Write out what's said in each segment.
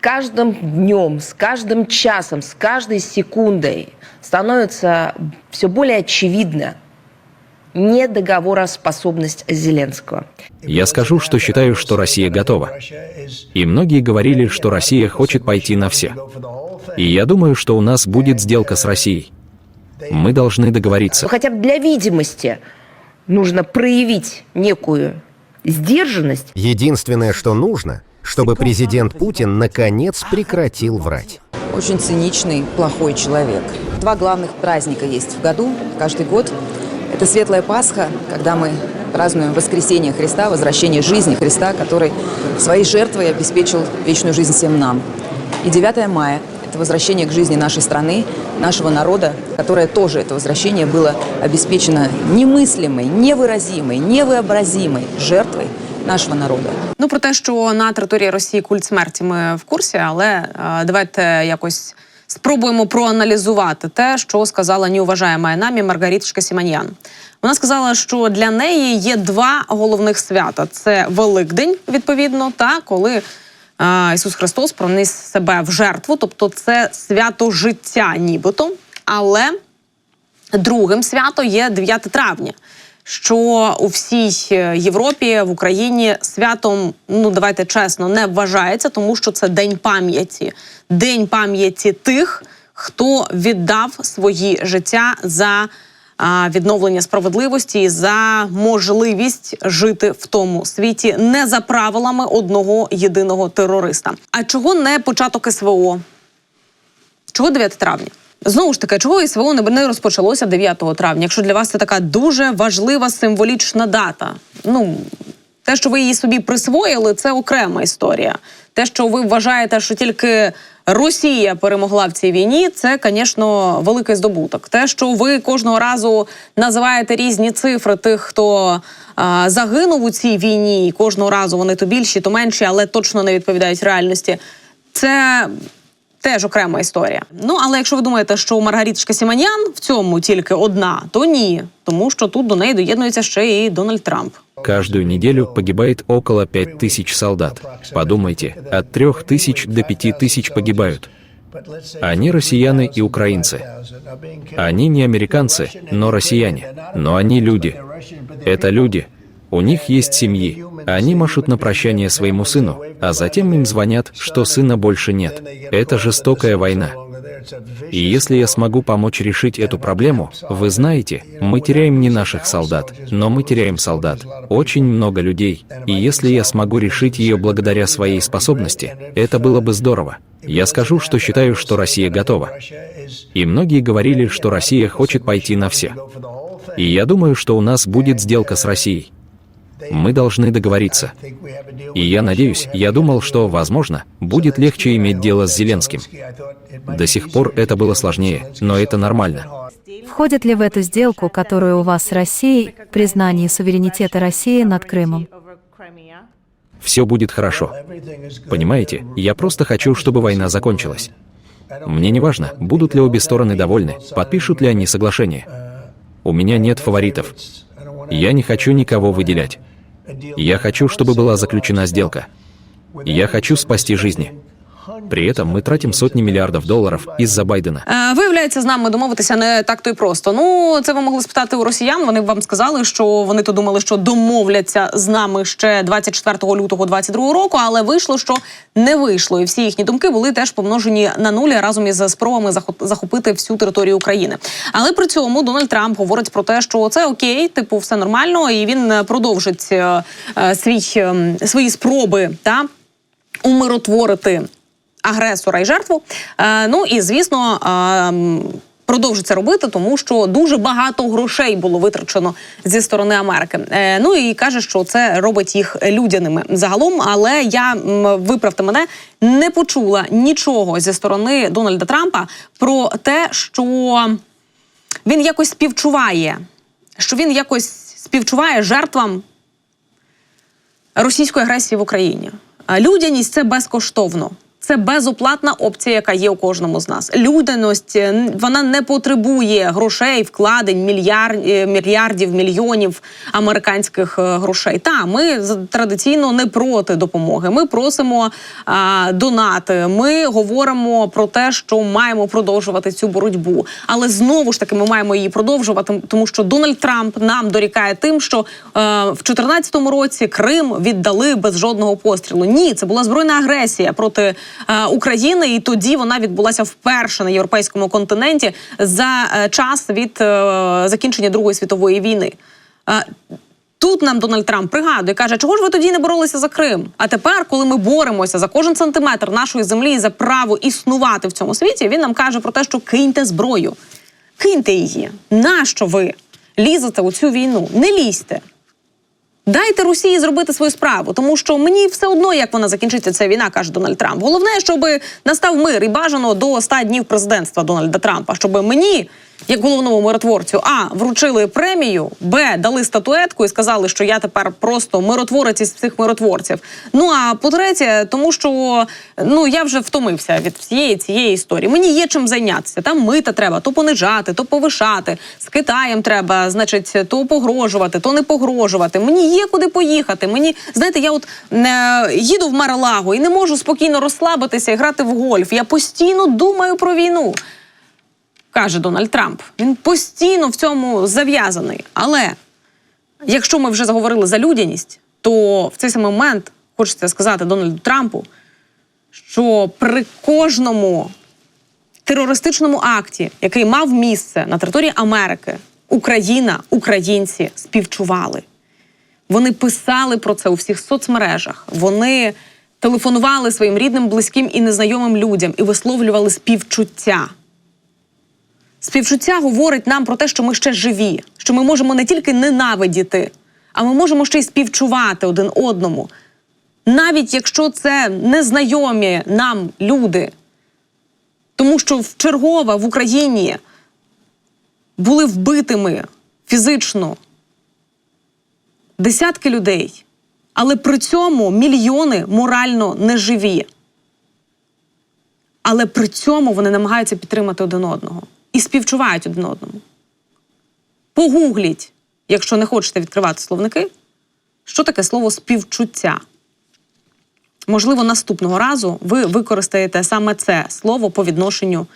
каждым днем, с каждым часом, с каждой секундой становится все более очевидно недоговороспособность Зеленского. Я скажу, что считаю, что Россия готова. И многие говорили, что Россия хочет пойти на все. И я думаю, что у нас будет сделка с Россией. Мы должны Но договориться. хотя бы для видимости нужно проявить некую сдержанность. Единственное, что нужно, чтобы президент Путин наконец прекратил врать. очень циничный, плохой человек. Два главных праздника есть в году, каждый год. Это Светлая Пасха, когда мы празднуем воскресение Христа, возвращение жизни Христа, который своей жертвой обеспечил вечную жизнь всем нам. И 9 мая – возвращение к жизни нашей страны, нашего народа, которое тоже, это возвращение было обеспечено немыслимой, невыразимой, невообразимой жертвой нашего народа. Ну про те, що на території Росії культ смерті ми в курсі, але е, давайте якось спробуємо проаналізувати те, що сказала неуважаєма намі Маргаріточка Сіманьян. Вона сказала, що для неї є два головних свята: це Великдень, відповідно, та коли е, Ісус Христос проніс себе в жертву, тобто це свято життя, нібито. Але Другим свято є 9 травня, що у всій е, Європі в Україні святом, ну давайте чесно, не вважається, тому що це день пам'яті, день пам'яті тих, хто віддав свої життя за відновлення справедливості, і за можливість жити в тому світі не за правилами одного єдиного терориста. А чого не початок СВО? Чого 9 травня? Знову ж таки, чого СВО не розпочалося 9 травня, якщо для вас це така дуже важлива символічна дата. Ну, те, що ви її собі присвоїли, це окрема історія. Те, що ви вважаєте, що тільки Росія перемогла в цій війні, це, звісно, великий здобуток. Те, що ви кожного разу називаєте різні цифри тих, хто а, загинув у цій війні, і кожного разу вони то більші, то менші, але точно не відповідають реальності. Це Теж окрема історія. Ну але якщо ви думаєте, що Маргаріточка Сіманян в цьому тільки одна, то ні, тому що тут до неї доєднується ще і Дональд Трамп. Каждую неделю погибает около 5000 солдат. Подумайте, от 3000 до 5000 погибают. Они россияне и украинцы. Они не американцы, но россияне. Но они люди. Это люди. У них есть семьи. Они машут на прощание своему сыну, а затем им звонят, что сына больше нет. Это жестокая война. И если я смогу помочь решить эту проблему, вы знаете, мы теряем не наших солдат, но мы теряем солдат. Очень много людей. И если я смогу решить ее благодаря своей способности, это было бы здорово. Я скажу, что считаю, что Россия готова. И многие говорили, что Россия хочет пойти на все. И я думаю, что у нас будет сделка с Россией. Мы должны договориться. И я надеюсь, я думал, что, возможно, будет легче иметь дело с Зеленским. До сих пор это было сложнее, но это нормально. Входит ли в эту сделку, которую у вас с Россией, признание суверенитета России над Крымом? Все будет хорошо. Понимаете, я просто хочу, чтобы война закончилась. Мне не важно, будут ли обе стороны довольны, подпишут ли они соглашение. У меня нет фаворитов. Я не хочу никого выделять. Я хочу, чтобы была заключена сделка. Я хочу спасти жизни. При этом мы тратим сотни миллиардов долларов из-за Байдена. Е, виявляється, з нами домовитися не так то й просто. Ну це ви могли спитати у росіян. Вони вам сказали, що вони то думали, що домовляться з нами ще 24 лютого 22 року, але вийшло, що не вийшло, і всі їхні думки були теж помножені на нулі разом із спробами захоп- захопити всю територію України. Але при цьому Дональд Трамп говорить про те, що це окей, типу, все нормально, і він продовжить е, е, свій е, свої спроби та умиротворити агресора і жертву. Е, ну і звісно. е, м, Продовжить це робити, тому що дуже багато грошей було витрачено зі сторони Америки. Е, ну і каже, що це робить їх людяними загалом. Але я виправте мене не почула нічого зі сторони Дональда Трампа про те, що він якось співчуває, що він якось співчуває жертвам російської агресії в Україні. Людяність це безкоштовно. Це безоплатна опція, яка є у кожному з нас. Людяність вона не потребує грошей, вкладень, мільярд, е, мільярдів, мільйонів американських е, грошей. Та ми традиційно не проти допомоги. Ми просимо а, донати. Ми говоримо про те, що маємо продовжувати цю боротьбу. Але знову ж таки ми маємо її продовжувати, тому що Дональд Трамп нам дорікає тим, що е, в 2014 році Крим віддали без жодного пострілу. Ні, це була збройна агресія проти України, і тоді вона відбулася вперше на європейському континенті за е, час від е, закінчення Другої світової війни. Е, Тут нам Дональд Трамп пригадує, каже, чого ж ви тоді не боролися за Крим? А тепер, коли ми боремося за кожен сантиметр нашої землі і за право існувати в цьому світі, він нам каже про те, що киньте зброю, киньте її. Нащо ви лізете у цю війну? Не лізьте. Дайте Росії зробити свою справу, тому що мені все одно, як вона закінчиться ця війна, каже Дональд Трамп. Головне, щоб настав мир і бажано до 100 днів президентства Дональда Трампа, щоб мені, як головному миротворцю, а вручили премію, б дали статуетку і сказали, що я тепер просто миротворець із всіх миротворців. Ну а по-третє, тому що ну я вже втомився від всієї цієї історії. Мені є чим зайнятися. Там мита треба то понижати, то повишати. З Китаєм треба, значить, то погрожувати, то не погрожувати. Мені є куди поїхати. Мені знаєте, я от е, їду в Маралаго і не можу спокійно розслабитися і грати в гольф. Я постійно думаю про війну. Каже Дональд Трамп. Він постійно в цьому зав'язаний. Але якщо ми вже заговорили за людяність, то в цей самий момент хочеться сказати Дональду Трампу, що при кожному терористичному акті, який мав місце на території Америки, Україна, українці співчували. Вони писали про це у всіх соцмережах. Вони телефонували своїм рідним, близьким і незнайомим людям і висловлювали співчуття. Співчуття говорить нам про те, що ми ще живі, що ми можемо не тільки ненавидіти, а ми можемо ще й співчувати один одному. Навіть якщо це незнайомі нам люди, тому що в в Україні були вбитими фізично десятки людей, але при цьому мільйони морально неживі. Але при цьому вони намагаються підтримати один одного і співчувають один одному. Погугліть, якщо не хочете відкривати словники, що таке слово співчуття. Можливо, наступного разу ви використаєте саме це слово по відношенню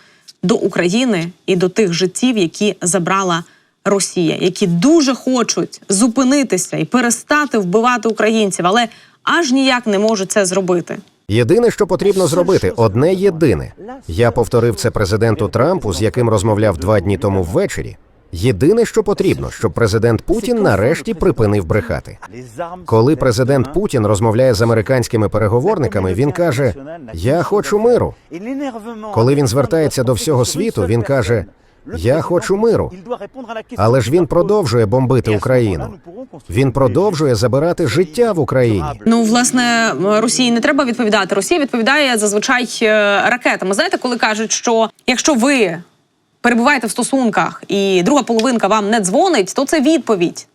до України і до тих життів, які забрала Росія, які дуже хочуть зупинитися і перестати вбивати українців, але аж ніяк не можуть це зробити. Єдине, що потрібно зробити, одне єдине. Я повторив це президенту Трампу, з яким розмовляв два дні тому ввечері. Єдине, що потрібно, щоб президент Путін нарешті припинив брехати. Коли президент Путін розмовляє з американськими переговорниками, він каже: Я хочу миру. Коли він звертається до всього світу, він каже: Я хочу миру. Але ж він продовжує бомбити Україну. Він продовжує забирати життя в Україні. Ну, власне, Росії не треба відповідати. Росія відповідає зазвичай е, ракетами. Знаєте, коли кажуть, що якщо ви перебуваєте в стосунках і друга половинка вам не дзвонить, то це відповідь.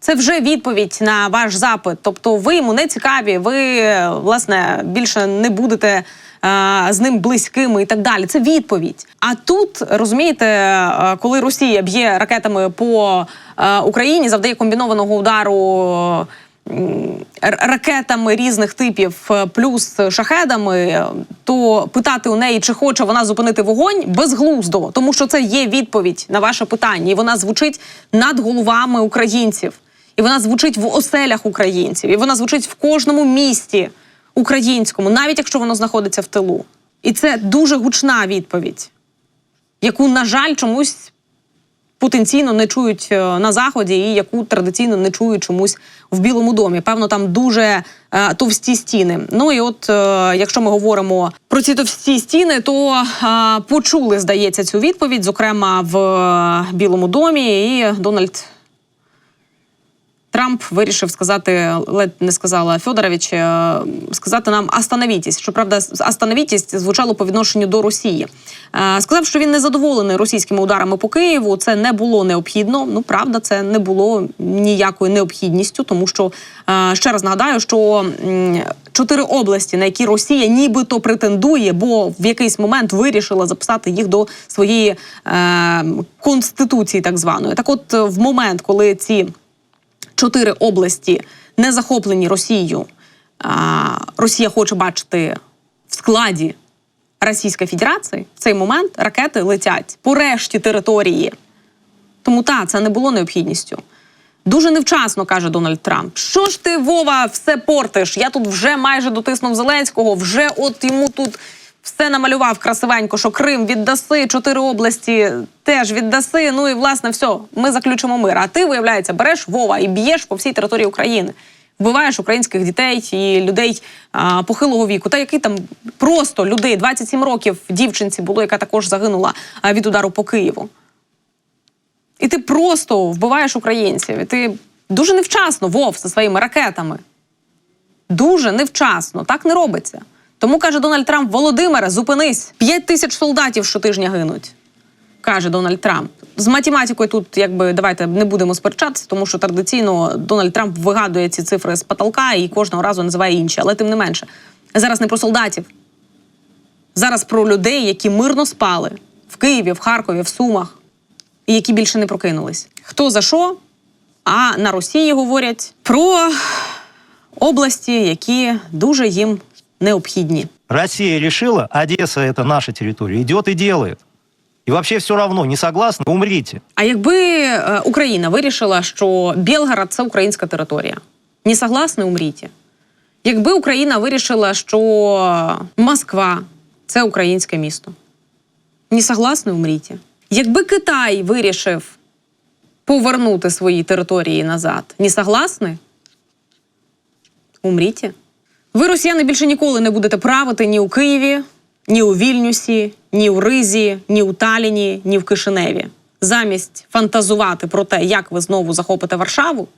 Це вже відповідь на ваш запит. Тобто, ви йому не цікаві, ви е, власне більше не будете з ним близькими і так далі. Це відповідь. А тут розумієте, е, коли Росія б'є ракетами по е, Україні, завдає комбінованого удару. Ракетами різних типів, е, плюс шахедами, е, то питати у неї, чи хоче вона зупинити вогонь, безглуздо, тому що це є відповідь на ваше питання, і вона звучить над головами українців, і вона звучить в оселях українців, і вона звучить в кожному місті українському, навіть якщо воно знаходиться в тилу. І це дуже гучна відповідь, яку, на жаль, чомусь потенційно не чують е, на заході, і яку традиційно не чують чомусь в Білому домі. Певно, там дуже е, товсті стіни. Ну і от, е, якщо ми говоримо про ці товсті стіни, то е, почули, здається, цю відповідь, зокрема в е, Білому домі, і Дональд. Трамп вирішив сказати, ледь не сказала Федорович, е, сказати нам остановітесь. Щоправда, остановітесь звучало по відношенню до Росії. Е, Сказав, що він не задоволений російськими ударами по Києву. Це не було необхідно. Ну правда, це не було ніякою необхідністю, тому що е, ще раз нагадаю, що чотири області, на які Росія нібито претендує, бо в якийсь момент вирішила записати їх до своєї конституції, так званої. Так, от в момент, коли ці чотири області не захоплені Росією, Росія хоче бачити в складі Російської Федерації, в цей момент ракети летять по решті території. Тому та це не було необхідністю. Дуже невчасно каже Дональд Трамп. Що ж ти, Вова, все портиш? Я тут вже майже дотиснув Зеленського, вже от йому тут все намалював красивенько, що Крим віддаси, чотири області теж віддаси. Ну і власне все, ми заключимо мир. А ти, виявляється, береш Вова і б'єш по всій території України. Вбиваєш українських дітей і людей а, похилого віку. Та який там просто людей 27 років дівчинці було, яка також загинула а, від удару по Києву. І ти просто вбиваєш українців. І ти дуже невчасно вов зі своїми ракетами. Дуже невчасно. Так не робиться. Тому каже Дональд Трамп: Володимире, зупинись! П'ять тисяч солдатів щотижня гинуть. Каже Дональд Трамп. З математикою тут, якби давайте не будемо сперечатися, тому що традиційно Дональд Трамп вигадує ці цифри з потолка і кожного разу називає інші. Але тим не менше, зараз не про солдатів. Зараз про людей, які мирно спали в Києві, в Харкові, в Сумах, і які більше не прокинулись. Хто за що? А на Росії говорять про області, які дуже їм необхідні. Россия решила, Одесса это наша территория, идет и делает. И вообще все равно, не согласны, умрите. А якби е, Україна вирішила, що Білгород це українська територія, не согласні, умріть. Якби Україна вирішила, що Москва це українське місто, не согласні, умріть. Якби Китай вирішив повернути свої території назад, не согласні, умріть. Ви, росіяни, більше ніколи не будете правити ні у Києві, ні у Вільнюсі, ні у Ризі, ні у Таліні, ні в Кишиневі. Замість фантазувати про те, як ви знову захопите Варшаву,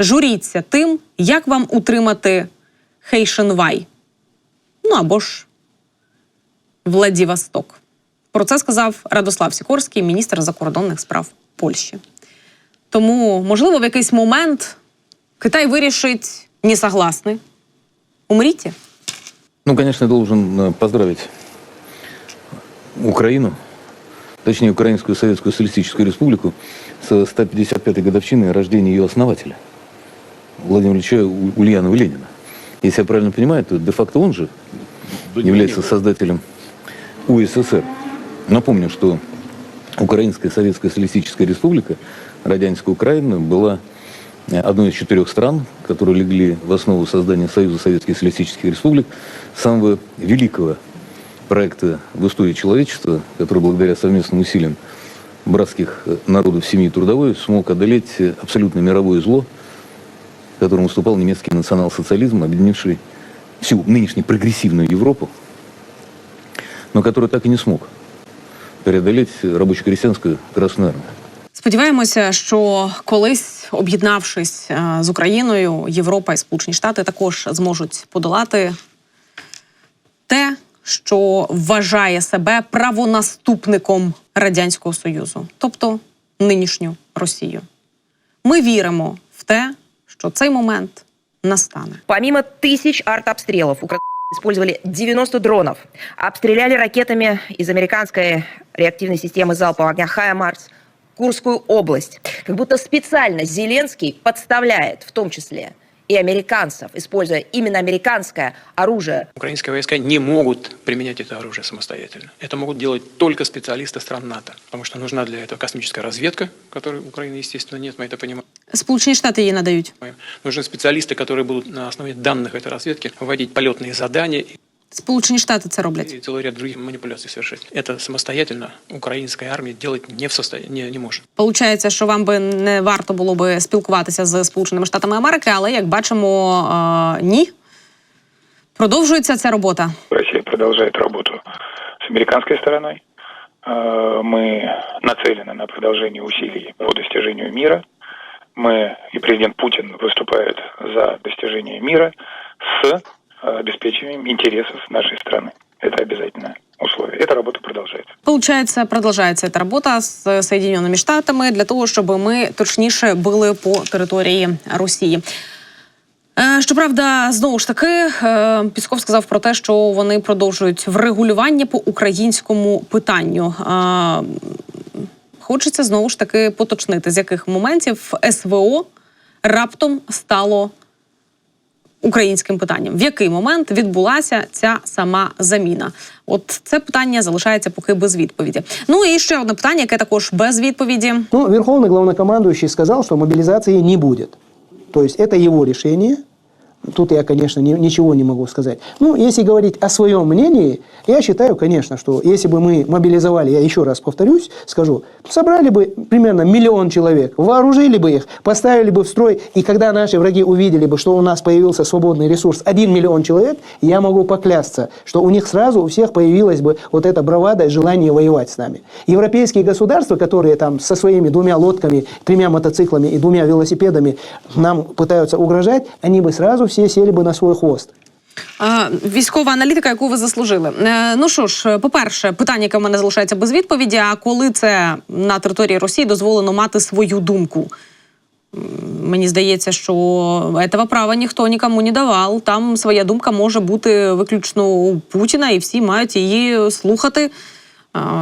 журіться тим, як вам утримати Хейшенвай. Ну або ж Владивосток. Про це сказав Радослав Сікорський, міністр закордонних справ Польщі. Тому, можливо, в якийсь момент Китай вирішить не согласний. Умріть. Ну, конечно, я должен э, поздравить Украину, точнее, Украинскую Советскую Социалистическую Республику с 155-й годовщиной рождения ее основателя, Владимира Ильича Ульянова Ленина. Если я правильно понимаю, то де-факто он же является создателем УССР. Напомню, что Украинская Советская Социалистическая Республика, Радянская Украина, была одной из четырех стран, которые легли в основу создания Союза Советских Социалистических Республик, самого великого проекта в истории человечества, который благодаря совместным усилиям братских э, народов семьи трудовой смог одолеть э, абсолютно мировое зло, которым выступал немецкий национал-социализм, объединивший всю нынешнюю прогрессивную Европу, но который так и не смог преодолеть рабоче-крестьянскую Красную Армию. Сподіваємося, що колись, об'єднавшись е, з Україною, Європа і Сполучені Штати також зможуть подолати те, що вважає себе правонаступником Радянського Союзу, тобто нинішню Росію. Ми віримо в те, що цей момент настане. Помимо тысяч артобстрелов, укра- использовали 90 дронов, обстреляли ракетами из американской реактивной системы залпового огня «Хаймарс» Курскую область. Как будто специально Зеленский подставляет, в том числе и американцев, используя именно американское оружие Украинские войска не могут применять это оружие самостоятельно. Это могут делать только специалисты стран НАТО, потому что нужна для этого космическая разведка, которой у Украины, естественно, нет, мы это понимаем. Сполучені Штати її надають. Нужны специалисты, которые будут на основе данных этой разведки вводить полетные задания Сполучені Штати це роблять. и целый ряд других манипуляций совершать. Это самостоятельно украинская армия делать не в состоянии, не, не может. Получається, що вам би не варто було би спілкуватися з Сполученими Штатами Америки, але як бачимо, е, ні. Продовжується ця робота. Россия продолжает работу с американской стороной. Э, Мы нацелены на продолжение усилий по достижению мира. Мы и президент Путин выступает за достижение мира с э, обеспечением интересов нашей страны. Это обязательное условие. Эта работа продолжается. Получається, продовжується ця робота з Соєдиненими Штатами для того, щоб ми точніше били по території Росії. Е, Щоправда, знову ж таки, е, Пісков сказав про те, що вони продовжують врегулювання по українському питанню. Е, Хочеться знову ж таки поточнити, з яких моментів СВО раптом стало українським питанням. В який момент відбулася ця сама заміна? От це питання залишається поки без відповіді. Ну і ще одне питання, яке також без відповіді. Ну, Верховний головнокомандуючий сказав, що мобілізації не буде. Тобто, це його решение. Тут я, конечно, ни- ничего не могу сказать. Ну, если говорить о своем мнении, я считаю, конечно, что если бы мы мобилизовали, я еще раз повторюсь, скажу, собрали бы примерно миллион человек, вооружили бы их, поставили бы в строй, и когда наши враги увидели бы, что у нас появился свободный ресурс 1 миллион человек, я могу поклясться, что у них сразу у всех появилась бы вот эта бравада и желание воевать с нами. Европейские государства, которые там со своими двумя лодками, тремя мотоциклами и двумя велосипедами нам пытаются угрожать, они бы сразу все сели бы на свой хвост. Військова аналітика, яку ви заслужили. Е, Ну що ж, по-перше, питання, яке в мене залишається без відповіді. А коли це на території Росії дозволено мати свою думку? Мені здається, що этого права ніхто нікому не давав. Там своя думка може бути виключно у Путіна, і всі мають її слухати.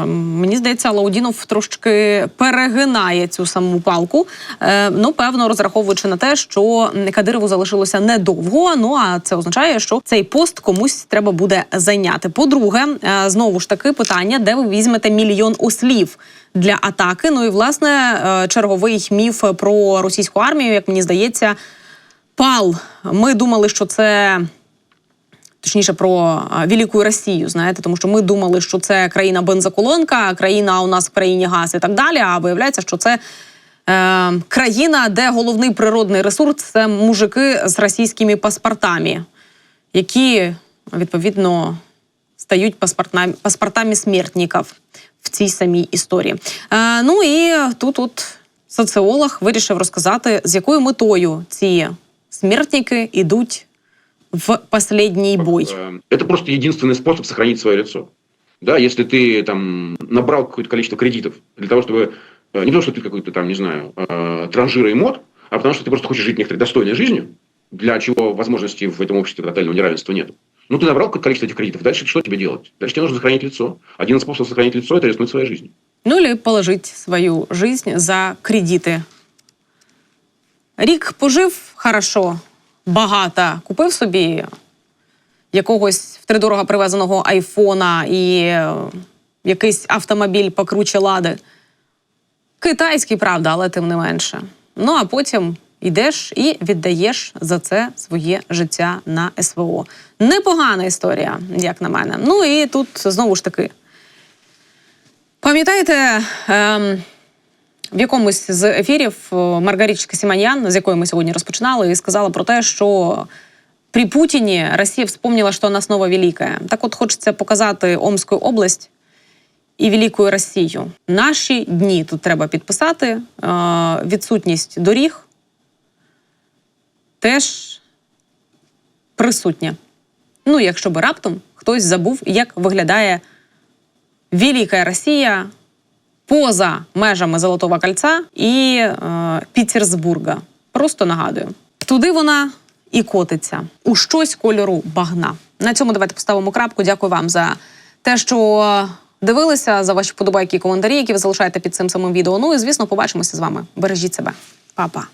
Мені здається, Лаудінов трошки перегинає цю саму палку. Е, Ну, певно, розраховуючи на те, що Кадирову залишилося недовго. Ну а це означає, що цей пост комусь треба буде зайняти. По-друге, е, знову ж таки, питання, де ви візьмете мільйон ослів для атаки. Ну і власне е, черговий міф про російську армію, як мені здається, пал. Ми думали, що це точніше про Велику Росію, знаєте, тому що ми думали, що це країна бензоколонка, країна у нас в країні газ і так далі. А виявляється, що це е, країна, де головний природний ресурс це мужики з російськими паспортами, які відповідно стають паспортами, паспортами смертників в цій самій історії. Е, ну і тут от соціолог вирішив розказати, з якою метою ці смертники йдуть в последний бой. Э, Это просто единственный способ сохранить свое лицо. Да, если ты там набрал какое-то количество кредитов для того, чтобы э, не то, что ты какой-то там, не знаю, э, транжира и мод, а потому что ты просто хочешь жить некоторой достойной жизнью, для чего возможности в этом обществе тотального неравенства нет. Ну, ты набрал какое-то количество этих кредитов, дальше что тебе делать? Дальше тебе нужно сохранить лицо. Один из способов сохранить лицо – это рискнуть своей жизнью. Ну или положить свою жизнь за кредити. Рік пожив хорошо, багато, купив собі якогось втридорога привезеного айфона і е, якийсь автомобіль покруче лади. Китайський, правда, але тим не менше. Ну а потім йдеш і віддаєш за це своє життя на СВО. Непогана історія, як на мене. Ну і тут знову ж таки. Пам'ятаєте, ем, в якомусь з ефірів е, Маргарічка Сіманян, з якої ми сьогодні розпочинали, і сказала про те, що при Путіні Росія вспомнила, що вона снова велика. Так от хочеться показати Омську область і Велику Росію. Наші дні тут треба підписати. Е, відсутність доріг теж присутня. Ну, якщо би раптом хтось забув, як виглядає Велика Росія поза межами Золотого кольця і е, Пітерсбурга. Просто нагадую, туди вона і котиться у щось кольору багна. На цьому давайте поставимо крапку. Дякую вам за те, що дивилися, за ваші подобайки і коментарі, які ви залишаєте під цим самим відео. Ну і звісно, побачимося з вами. Бережіть себе, Па-па.